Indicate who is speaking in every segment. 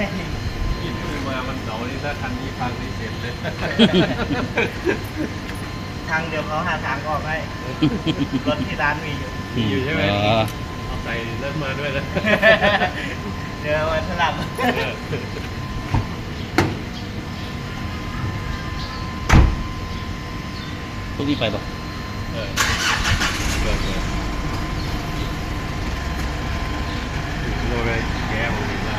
Speaker 1: นี่ซื้อมามันเก่านี่ถ้าคันนี้พังนี่เสร็จเลย
Speaker 2: ทางเดี๋ยวเขาหาทางออกให้รถที่ร้านมีอยู่
Speaker 1: มีอยู่ใช่ไหม
Speaker 3: อ๋อ
Speaker 1: เอาใส่นั่นมาด้วยนะ
Speaker 2: เดี๋ยววันสลับ
Speaker 1: เออ
Speaker 3: พวกนี้ไปปะ
Speaker 1: เออเกิดเลยโลกไอ้แก้วมันได้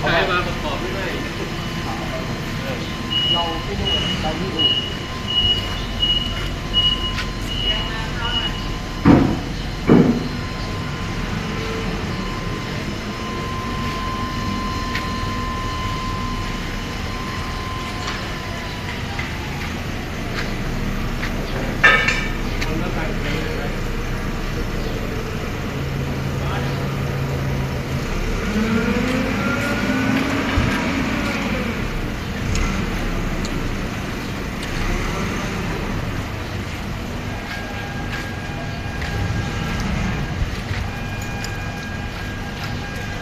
Speaker 1: ใครมาประกอบไม่ได้เออ
Speaker 2: เราที่นู่นเราที่อู่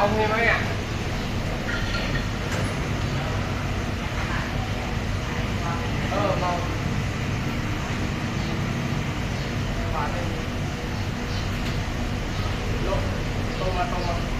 Speaker 1: không đi mấy à. ờ màu và
Speaker 2: đây lộ tôm mà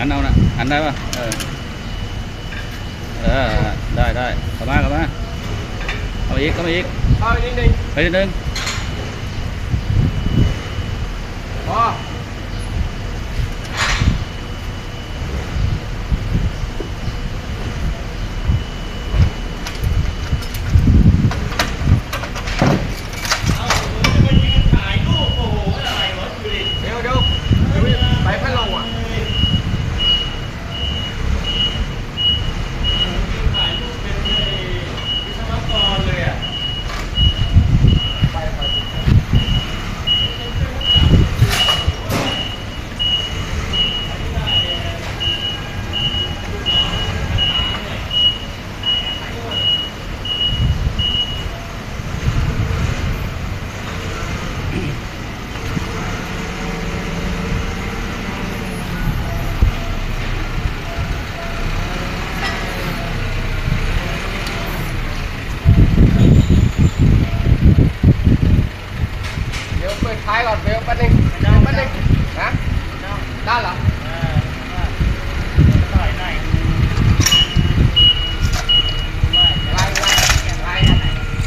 Speaker 2: ไม่ได้
Speaker 1: เข้างานอยู่
Speaker 2: เข้างานดิวดีกว่า
Speaker 3: อันเอานะอันได้ปะเออเออได้ได้เข้ามาเข้ามาเข้ามาอีกเข้ามาอีก
Speaker 2: เข้าอีกนิดนึง
Speaker 3: ไปนิดนึง
Speaker 2: พอ Gala.